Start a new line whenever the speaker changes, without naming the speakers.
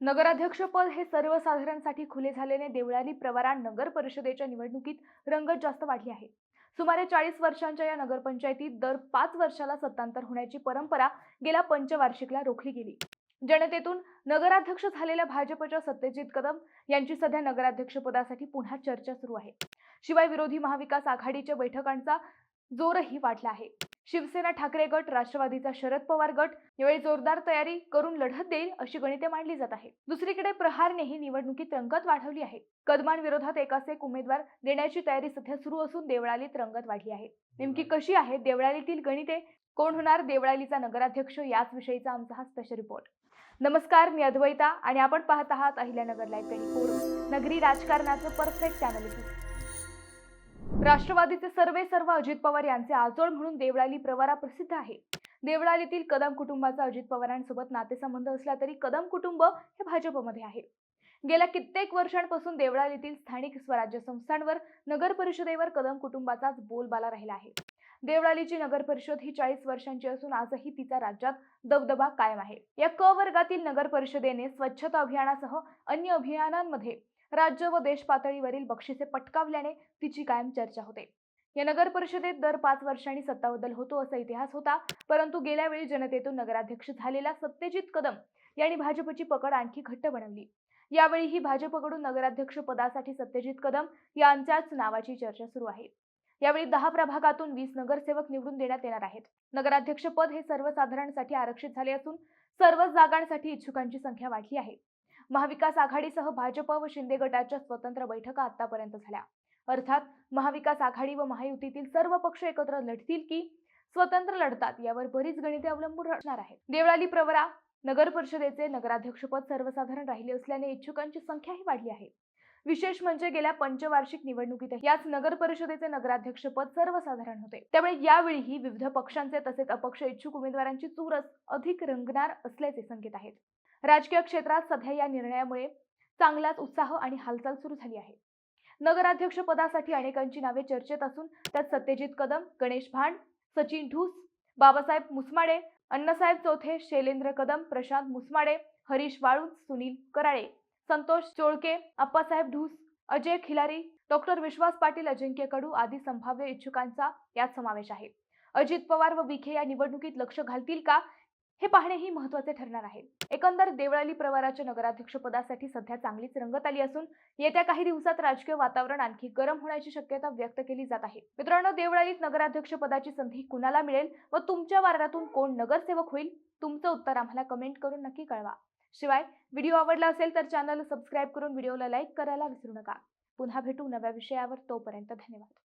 नगराध्यक्षपद हे सर्वसाधारणसाठी खुले झाल्याने देवळाली प्रवरा नगर परिषदेच्या निवडणुकीत रंगत जास्त वाढली आहे. सुमारे चाळीस वर्षांच्या या नगरपंचायतीत दर पाच वर्षाला सत्तांतर होण्याची परंपरा गेल्या पंचवार्षिकला रोखली गेली. जनतेतून नगराध्यक्ष झालेल्या भाजपच्या सत्यजित कदम यांची सध्या नगराध्यक्षपदासाठी पुन्हा चर्चा सुरू आहे. शिवाय विरोधी महाविकास आघाडीच्या बैठकांचा जोरही वाढला आहे. शिवसेना ठाकरे गट राष्ट्रवादीचा शरद पवार गट यावेळी जोरदार तयारी करून लढत देईल अशी गणिते मांडली जात आहे दुसरीकडे प्रहारनेही निवडणुकीत रंगत वाढवली आहे. कदमान विरोधात एकास एक उमेदवार देण्याची तयारी सध्या सुरू असून देवळालीत रंगत वाढली आहे. नेमकी कशी आहे देवळालीतील गणिते? कोण होणार देवळालीचा नगराध्यक्ष? याच विषयीचा आमचा हा स्पेशल रिपोर्ट नमस्कार मी अद्वैता आणि आपण पाहत आहात अहिल्यानगर लाईव्ह ट्वेंटी फोर नगरी राजकारणाचं परफेक्ट अनालिसिस राष्ट्रवादीचे सर्वे सर्व अजित पवार यांचे आजोळ म्हणून देवळाली प्रवारा प्रसिद्ध आहे. देवळालीतील कदम कुटुंबाचा अजित पवारांसोबत नातेसंबंध असला तरी कदम कुटुंब हे भाजपमध्ये आहे. गेल्या कित्येक वर्षांपासून देवळालीतील स्थानिक स्वराज्य संस्थांवर नगर परिषदेवर कदम कुटुंबाचाच बोलबाला राहिला आहे. देवळालीची नगर परिषद ही चाळीस वर्षांची असून आजही तिचा राज्यात दबदबा कायम आहे. या क वर्गातील नगर परिषदेने स्वच्छता अभियानासह अन्य अभियानांमध्ये राज्य व देश पातळीवरील बक्षिसे पटकावल्याने तिची कायम चर्चा होते. या नगर परिषदेत दर पाच वर्षांनी सत्ताबदल होतो असा इतिहास होता परंतु गेल्या वेळी जनतेतून नगराध्यक्ष झालेला सत्यजित कदम यांनी भाजपची पकड आणखी घट्ट बनवली. यावेळीही भाजपकडून नगराध्यक्ष पदासाठी सत्यजित कदम यांच्याच नावाची चर्चा सुरू आहे. यावेळी दहा प्रभागातून वीस नगरसेवक निवडून देण्यात येणार आहेत. नगराध्यक्ष पद हे सर्वसाधारणसाठी आरक्षित झाले असून सर्वच जागांसाठी इच्छुकांची संख्या वाढली आहे. महाविकास आघाडीसह भाजप व शिंदे गटाच्या स्वतंत्र बैठका आतापर्यंत झाल्या. अर्थात महाविकास आघाडी व महायुतीतील सर्व पक्ष एकत्र लढतील की स्वतंत्र लढतात यावर बरीच गणिते अवलंबून असणार आहेत. देवळाली प्रवरा नगर परिषदेचे नगराध्यक्षपद सर्वसाधारण राहिले असल्याने इच्छुकांची संख्याही वाढली आहे. विशेष म्हणजे गेल्या पंचवार्षिक निवडणुकीत याच नगर परिषदेचे नगराध्यक्षपद सर्वसाधारण होते. त्यामुळे यावेळीही विविध पक्षांचे तसेच अपक्ष इच्छुक उमेदवारांची चूरच अधिक रंगणार असल्याचे संकेत आहेत. राजकीय क्षेत्रात सध्या या निर्णयामुळे चांगलाच उत्साह आणि हालचाल सुरू झाली आहे. नगराध्यक्ष पदासाठी अनेकांची नावे चर्चेत असून त्यात सत्यजित कदम गणेश भांड सचिन ढूस बाबासाहेब मुसमाडे अण्णासाहेब चौथे शैलेंद्र कदम प्रशांत मुसमाडे हरीश वाळूंज सुनील कराळे संतोष चोळके अप्पासाहेब ढूस अजय खिलारी डॉक्टर विश्वास पाटील अजिंक्य कडू आदी संभाव्य इच्छुकांचा यात समावेश आहे. अजित पवार व विखे या निवडणुकीत लक्ष घालतील का? हे पाहणेही महत्त्वाचे ठरणार आहे. एकंदर देवळाली प्रवाराच्या नगराध्यक्षपदासाठी सध्या चांगलीच रंगत आली असून येत्या काही दिवसात राजकीय वातावरण आणखी गरम होण्याची शक्यता व्यक्त केली जात आहे. मित्रांनो देवळालीत नगराध्यक्ष पदाची संधी कुणाला मिळेल व तुमच्या वार्डातून कोण नगरसेवक होईल तुमचं उत्तर आम्हाला कमेंट करून नक्की कळवा. शिवाय व्हिडिओ आवडला असेल तर चॅनल सबस्क्राईब करून व्हिडिओला लाईक करायला विसरू नका. पुन्हा भेटू नव्या विषयावर तोपर्यंत धन्यवाद.